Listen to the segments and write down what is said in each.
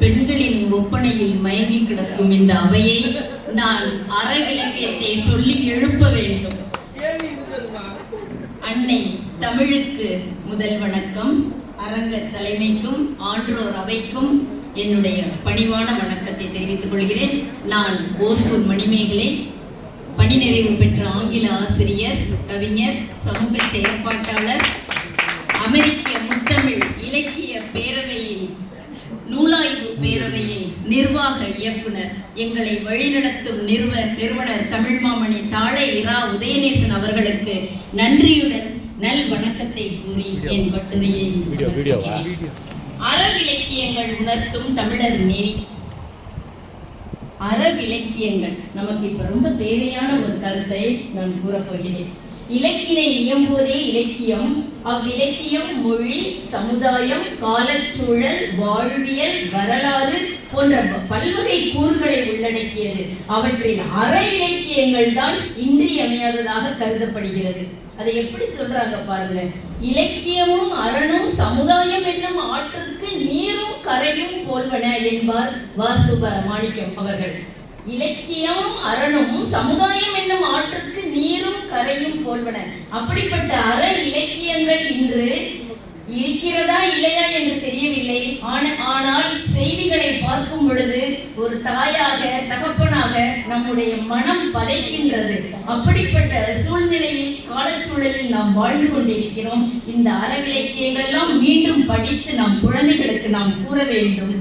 பெண்களின் ஒப்பனையில் மயங்கி கிடக்கும் இந்த அவையை நான் அறவிலக்கியத்தை சொல்லி எழுப்ப வேண்டும். அன்னை தமிழுக்கு முதல் வணக்கம். அரங்க தலைமைக்கும் ஆன்றோர் அவைக்கும் என்னுடைய பணிவான வணக்கத்தை தெரிவித்துக் கொள்கிறேன். நான் ஓசூர் மணிமேகலை பணி நிறைவு பெற்ற ஆங்கில ஆசிரியர் கவிஞர் சமூக செயற்பாட்டாளர் அமெரிக்க முத்தமிழ் இலக்கிய பேரவை நிர்வாக இயக்குனர் எங்களை வழிநடத்தும் நிறுவ நிறுவனர் தமிழ்மாமணி தாளை இரா உதயநேசன் அவர்களுக்கு நன்றியுடன் நல் வணக்கத்தை கூறி என் கட்டுரையை. அறவிலக்கியங்கள் உணர்த்தும் தமிழர் நெறி அறவிலக்கியங்கள். நமக்கு இப்ப ரொம்ப தேவையான ஒரு கருத்தை நான் கூறப்போகிறேன் இலக்கினை இயம்புவதே இலக்கியம். அவ்விலக்கியம் மொழி சமுதாயம் காலச்சூழல் வாழ்வியல் வரலாறு போன்ற பல்வகை கூறுகளை உள்ளடக்கியது. அவற்றின் அற இலக்கியங்கள் தான் இன்றியமையாததாக கருதப்படுகிறது. அதை எப்படி சொல்றாங்க பாருங்க. இலக்கியமும் அரணும் சமுதாயம் என்னும் ஆற்றுக்கு நீரும் கரையும் போல்வன என்பார் வாசு மாணிக்கம் அவர்கள். இலக்கியமும் அரணும் சமுதாயம் என்னும் ஆற்றுக்கு நீரும் கரையும் போல்வன. அப்படிப்பட்ட அற இலக்கியங்கள் இன்று இருக்கிறதா இல்லையா என்று தெரியவில்லை. ஆனால் செய்திகளை பார்க்கும் பொழுது ஒரு தாயாக தகப்பனாக நம்முடைய மனம் பதைக்கின்றது. அப்படிப்பட்ட சூழ்நிலையில் காலச்சூழலில் நாம் வாழ்ந்து கொண்டிருக்கிறோம். இந்த அறவிலக்கியங்கள் எல்லாம் மீண்டும் படித்து நம் குழந்தைகளுக்கு நாம் கூற வேண்டும்.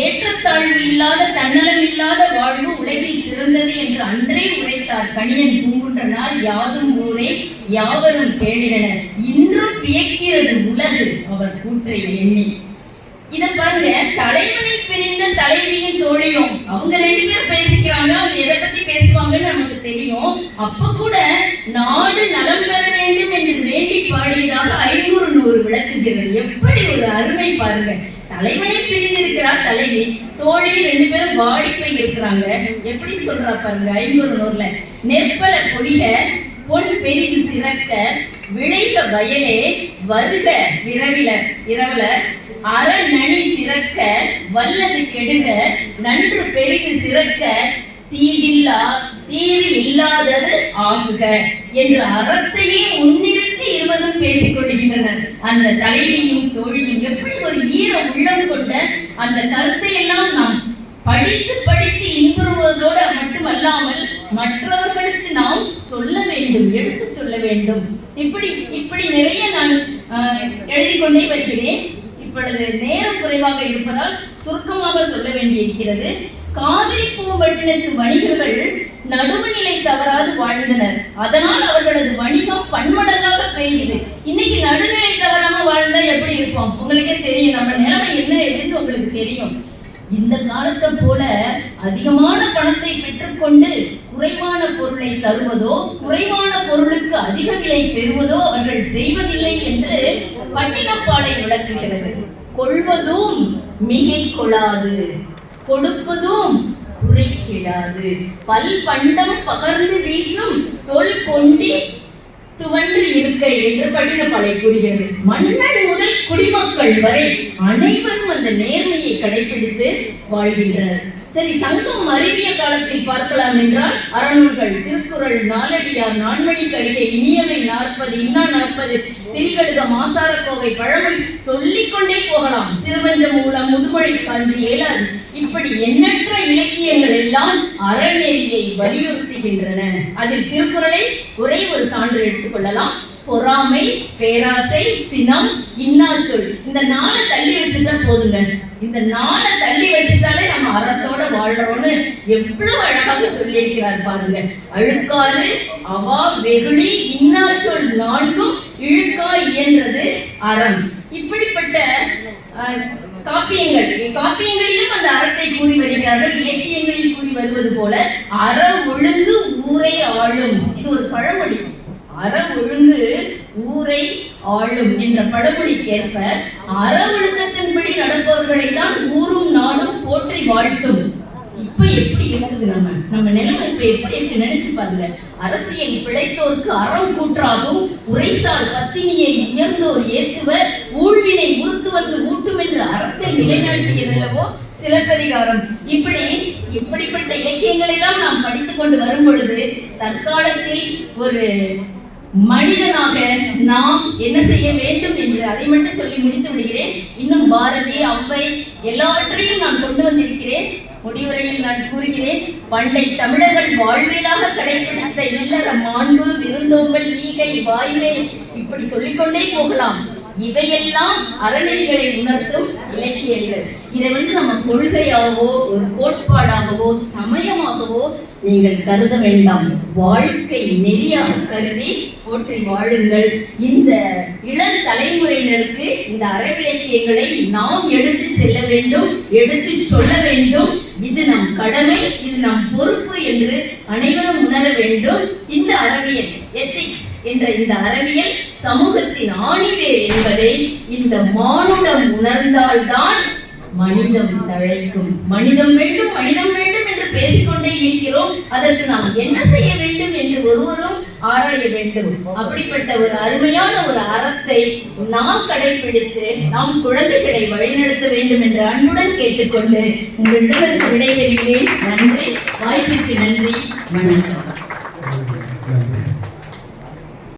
ஏற்றத்தாழ்வு இல்லாத தன்னலம் இல்லாத வாழ்வு உலகில் சிறந்தது என்று அன்றே உரைத்தார் கணியன் பூங்குன்றனார் யாதும் ஊரே யாவரும் கேளிரனர் இன்றும் வியக்கிறது உலகு அவர் கூற்றை எண்ணி. இத பாருங்க தலைவனை பிரிந்த தலைவியும் தோழியும் அவங்க ரெண்டு பேரும் பேசிக்கிறாங்க அவங்க எதை பத்தி பேசுவாங்கன்னு நமக்கு தெரியும். அப்ப கூட நாடு நலம் பெற வேண்டும் என்று வேண்டி பாடியதாக ஐநூறு நூறு விளக்குகிறது. எப்படி ஒரு அருமை பாருங்க. தலைவனே பிரிந்திருக்கிறார் தலைவி. தோழி ரெண்டு பேரும் வாடி போய் இருக்கிறாங்க. எப்படி சொல்றா பாருங்க ஐநூறு நூறுல. நெற்பல பொழிக பொன் பெரிது சிறக்க விளைக வயலே வருக விரவில. இரவல அறநனி சிறக்க வல்லது கெடுக நன்று பெரிது சிறக்க தீதில்லா தீது இல்லாதது ஆகுக. என்ற அறத்தையே முன்னிறுத்தி இருவரும் பேசிக் கொள்கின்றனர் அந்த தலைவியும் தோழியும் எப்படி ஒரு ஈர உள்ளம் கொண்ட அந்த கருத்தை எல்லாம் நாம் படித்து படித்து இன்புறுவதோடு மட்டுமல்லாமல் மற்றவர்களுக்கு நாம் சொல்ல வேண்டும் எடுத்து சொல்ல வேண்டும். இப்படி இப்படி நிறைய நான் ஆஹ், கொண்டே வருகிறேன். இப்பொழுது நேரம் குறைவாக இருப்பதால் சுருக்கமாக சொல்ல வேண்டியிருக்கிறது. காவிரி பூம்பட்டினத்து வணிகர்கள் நடுவுநிலை தவறாது வாழ்ந்தனர். அதனால் அவர்களது வணிகம் பன்மடங்காக பெருகியது இன்னைக்கு நடுநிலை தவறாம வாழ்ந்தா எப்படி இருப்போம்? உங்களுக்கே தெரியும். நம்ம நிலைமை என்ன என்று உங்களுக்கு தெரியும். இந்த காலத்தை போல அதிகமான பணத்தை பெற்றுக்கொண்டு குறைவான பொருளை தருவதோ குறைவான பொருளுக்கு அதிக விலை பெறுவதோ அவர்கள் செய்வதில்லை என்று பட்டினப்பாலை விளக்குகிறது. கொள்வதும் மிகை கொள்ளாது கொடுப்பதும் குறைக்கிடாது. பல் பண்டம் பகர்ந்து வீசும் தொல் கொண்டி துவன்று இருக்க என்று பட்டினப்பாலை கூறுகிறது. மன்னன் முதல் குடிமக்கள் வரை அனைவரும் அந்த நேர்மையை கடைபிடித்து வாழ்கின்றனர் சரி சங்கம் அறிவிய காலத்தில் பார்க்கலாம் என்றால் அறநூல்கள் திருக்குறள் நாலடியார் நான்மணி கடிகை இனியவை நாற்பது இன்னா நாற்பது திரிகடுக மாசாரக்கோவை பழமொழி சொல்லிக் கொண்டே போகலாம். சிறுவஞ்ச மூலம் முதுமொழி காஞ்சி ஏழாது. இப்படி எண்ணற்ற இலக்கியங்கள் எல்லாம் அறநெறியை வலியுறுத்துகின்றன. அதில் திருக்குறளை ஒரே ஒரு சான்று எடுத்துக்கொள்ளலாம் பொறாமை பேராசை சினம் இன்னாச்சொல். இந்த நாளை தள்ளி வச்சுட்டா போதுங்க. இந்த நாளை தள்ளி வச்சுட்டாலே நம்ம அறத்தோட வாழ்றோம்னு எவ்வளவு அழகாக சொல்லியிருக்கிறார் பாருங்க. அழுக்காறு அவா வெகுளி இன்னாச்சொல் நான்கும் இழுக்கா இயன்றது அறம். இப்படிப்பட்ட காப்பியங்கள். காப்பியங்களிலும் அந்த அறத்தை கூறி வருகிறார்கள். இலக்கியங்களில் கூறி வருவது போல அற ஒழுங்கு ஊரை ஆளும். இது ஒரு பழமொழி. அற ஒழுங்கு ஊரை ஆளும் என்ற பழமொழிக்கேற்ப அற ஒழுக்கத்தின்படி நடப்பவர்களை தான் ஊரும் நாடும் போற்றி வாழ்த்தும். இப்ப எப்படி இருக்குது நம்ம நம்ம நிலைமை இப்ப எப்படி இருக்கு நினைச்சு பாருங்க. அரசியல் பிழைத்தோர்க்கு அறம் கூற்றாகும் உரைசால் பத்தினியை உயர்ந்தோர் ஏத்துவர் ஊழ்வினை உறுத்து வந்து ஊட்டும் என்று அறத்தை நிலைநாட்டியதல்லவோ சிலப்பதிகாரம். இப்படி இப்படிப்பட்ட இலக்கியங்களை எல்லாம் நாம் படித்துக் கொண்டு வரும் பொழுது தற்காலத்தில் ஒரு மனிதனாக நாம் என்ன செய்ய வேண்டும் என்பது அதை மட்டும் சொல்லி முடித்து விடுகிறேன். இன்னும் பாரதி அவ்வை எல்லாவற்றையும் நான் கொண்டு வந்திருக்கிறேன். முடிவுரையில் நான் கூறுகிறேன் பண்டை தமிழர்கள் வாழ்வியலாக கடைபிடித்த இல்லற மாண்பு விருந்தோம்பல் ஈகை வாய்மை இப்படி சொல்லிக்கொண்டே போகலாம். இவையெல்லாம் அறநெறிகளை உணர்த்தும் இலக்கியங்கள். இதை வந்து நம்ம கொள்கையாகவோ ஒரு கோட்பாடாகவோ சமயமாகவோ நீங்கள் கருத வேண்டாம். வாழ்க்கை நெறியாக கருதி போற்றி வாழுங்கள். இந்த இளம் தலைமுறையினருக்கு இந்த அறவிலக்கியங்களை நாம் எடுத்து செல்ல வேண்டும் எடுத்து சொல்ல வேண்டும். இது நம் கடமை இது நம் பொறுப்பு என்று அனைவரும் உணர வேண்டும். இந்த அறவியல் எத்திக்ஸ் என்ற இந்த அறவியல் சமூகத்தின் ஆணிவேர் என்பதை இந்த மானுடம் உணர்ந்தால்தான் மனிதம் தழைக்கும். மனிதம் வேண்டும் மனிதம் வேண்டும் என்று பேசிக்கொண்டே இருக்கிறோம். அதற்கு நாம் என்ன செய்ய வேண்டும் என்று ஒருவரும் ஆராய வேண்டும். அப்படிப்பட்ட ஒரு அருமையான ஒரு அறத்தை நாம் கடைபிடித்து நாம் குழந்தைகளை வழிநடத்த வேண்டும் என்று அன்புடன் கேட்டுக்கொண்டு உங்களிடம் விடைபெறுகிறேன். நன்றி. வாய்ப்பிற்கு நன்றி. வணக்கம்.